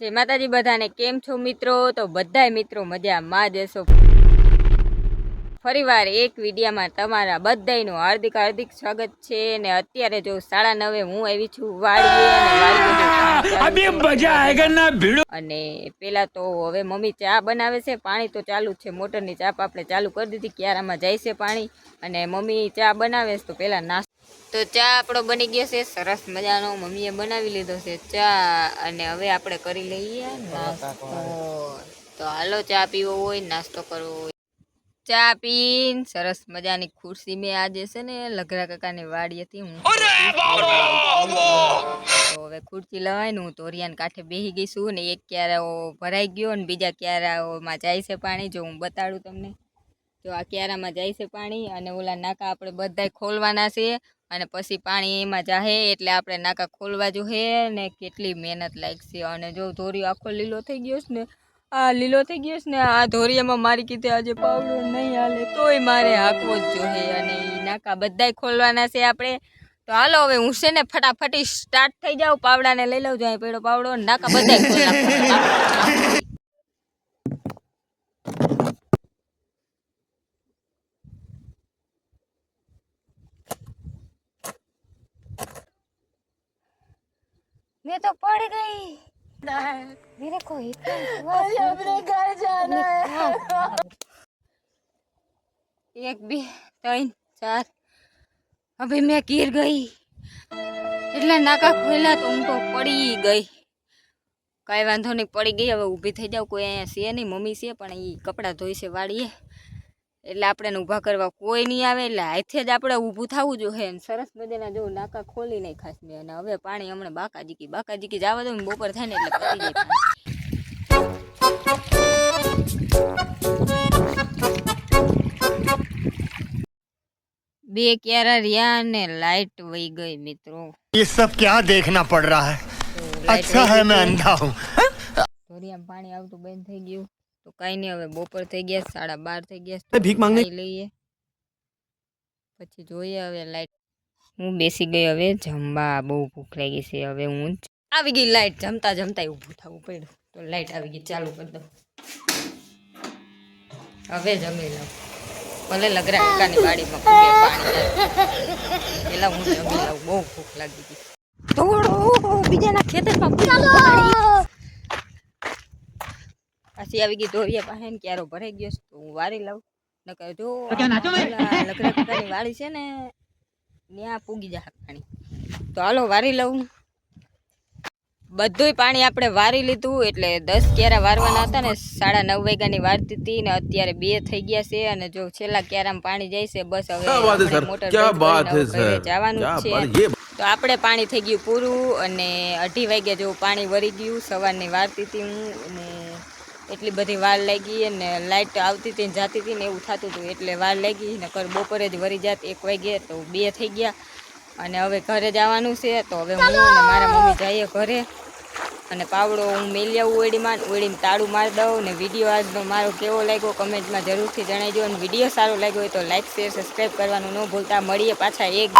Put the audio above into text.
જય માતાજી બધાને. કેમ છો મિત્રો? તો બધાય મિત્રો મજા મજામાં દેશો ફરીવાર એક વિડીયામાં તમારા બધાયનું હાર્દિક હાર્દિક સ્વાગત છે અને અત્યારે જો સાડા નવે હું આવી છું વાડીએ અને પેલા તો હવે મમ્મી ચા બનાવે છે. પાણી તો ચાલુ છે. મોટરની ચાપ આપણે ચાલુ કરી દીધી. ક્યારામાં જાય છે પાણી. અને મમ્મી ચા બનાવે છે તો પેલા નાસ્તો તો ચા આપણો બની ગયો છે. સરસ મજાનો મમ્મીએ બનાવી લીધો છે ચા અને હવે આપણે કરી લઈએ નાસ્તો. તો હાલો ચા પીવો હોય નાસ્તો કરવો હોય. ચા પીને સરસ મજાની ખુરશી મેં આજે છે ને લગરા કાકાની વાડી હતી. હું તો હવે ખુરશી લવાઈને હું તોરિયાને કાંઠે બેસી ગઈ છું ને એક ક્યારાઓ ભરાઈ ગયો ને બીજા ક્યારાઓમાં જાય છે પાણી. જો હું બતાડું તમને. જો આ ક્યારામાં જાય છે પાણી અને ઓલા નાકા આપણે બધાય ખોલવાના છે. અને પછી પાણી એમાં જાહે એટલે આપણે નાકા ખોલવા જોઈએ ને કેટલી મહેનત લાગશે. અને જો ધોરિયો આખો લીલો થઈ ગયો છે ને, આ લીલો થઈ ગયો છે ને, આ ધોરિયામાં મારી કીધે આજે પાવડો નહીં હાલે, તોય મારે હાંકવો જ જોઈએ અને એ નાકા બધાય ખોલવાના છે આપણે. તો હાલો હવે હું છે ને ફટાફટી સ્ટાર્ટ થઈ જાઉં, પાવડાને લઈ લઉં જાય પેલો પાવડો નાકા બધાય ખોલી मैं तो पड़ गई मेरे को इतना अपने घर जाना है એક બે ત્રણ ચાર હવે મેં કીર ગઈ એટલે નાકા ખોલ્યા તો હું તો પડી ગઈ કાંઈ વાંધો નહીં પડી ગઈ હવે ઊભી થઈ જાવ કોઈ અહીંયા છે નહીં મમ્મી છે પણ એ કપડાં ધોઈ છે વાળીએ એટલે આપણે એને ઊભા કરવા કોઈ નહીં આવે એટલે હાથે જ આપણે ઊભું થવું જોઈએ અને સરસ મજાના જો નાકા ખોલી નહીં ખાસ મેં અને હવે પાણી હમણાં બાકાજીકી બાકાજીકી જવા દો ને બપોર થાય ને એટલે પતી જાય પાણી. બે ક્યારા રહ્યા ને લાઈટ વહી ગઈ મિત્રો ये सब क्या देखना पड़ रहा है તો light अच्छा વહી है ગઈ. मैं अंधा हूँ ધોરિયામાં પાણી આવતું બંધ થઈ ગયું તો કાંઈ નહીં હવે બપોર થઈ ગયા સાડા બાર થઈ ગયા ભીખ માંગને ખાઈ લઈએ. પછી જોઈએ હવે લાઈટ. હું બેસી ગઈ હવે જમવા બહુ ભૂખ લાગી છે હવે હું જ- આવી ગઈ લાઈટ જમતા જમતા ઊભું થવું પડ્યું. તો લાઈટ આવી ગઈ ચાલુ કરી દઉં. હવે જમી લઉં. ભલે લગરા કાકાની વાડીમાં કુંડે પાણી જાય. પેલા હું જમી લઉં બહુ ભૂખ લાગી ગઈ. દોડો બીજાના ખેતરમાં પાણી પાછી આવી ગઈ ધોરીએ પાસે ને ક્યારો ભરાઈ ગયો છે તો હું વારી લઉં. નકર જો લકડા કટાની વાળી છે ને ત્યાં પૂગી જાય પાણી તો હાલો વારી લઉં. બધુંય પાણી આપણે વારી લીધું એટલે દસ ક્યારા વારવાના હતા ને સાડા નવ વાગ્યાની વારતી હતી ને અત્યારે બે થઈ ગયા છે અને જો છેલ્લા ક્યારામાં પાણી જાય છે બસ હવે મોટર જવાનું છે. તો આપણે પાણી થઈ ગયું પૂરું અને અઢી વાગ્યા જેવું પાણી વરી ગયું સવારની વારતી હતી હું અને એટલી બધી વાર લાગી અને લાઇટ આવતી હતી જાતી હતી ને એવું થતું હતું. એટલે વાર લાગી ને કર બપોરે જ વરી જાત એક વાગે તો બે થઈ ગયા. અને હવે ઘરે જવાનું છે તો હવે હું અને મારા મમ્મી જઈએ ઘરે. અને પાવડો હું મેલી આવું ઓળીમાં ઓળીને તાળું મારી દઉં ને વીડિયો આજનો મારો કેવો લાગ્યો કમેન્ટમાં જરૂરથી જણાવજો. અને વીડિયો સારો લાગ્યો હોય તો લાઇક શેર સબસ્ક્રાઈબ કરવાનું ન ભૂલતા. મળીએ પાછા એક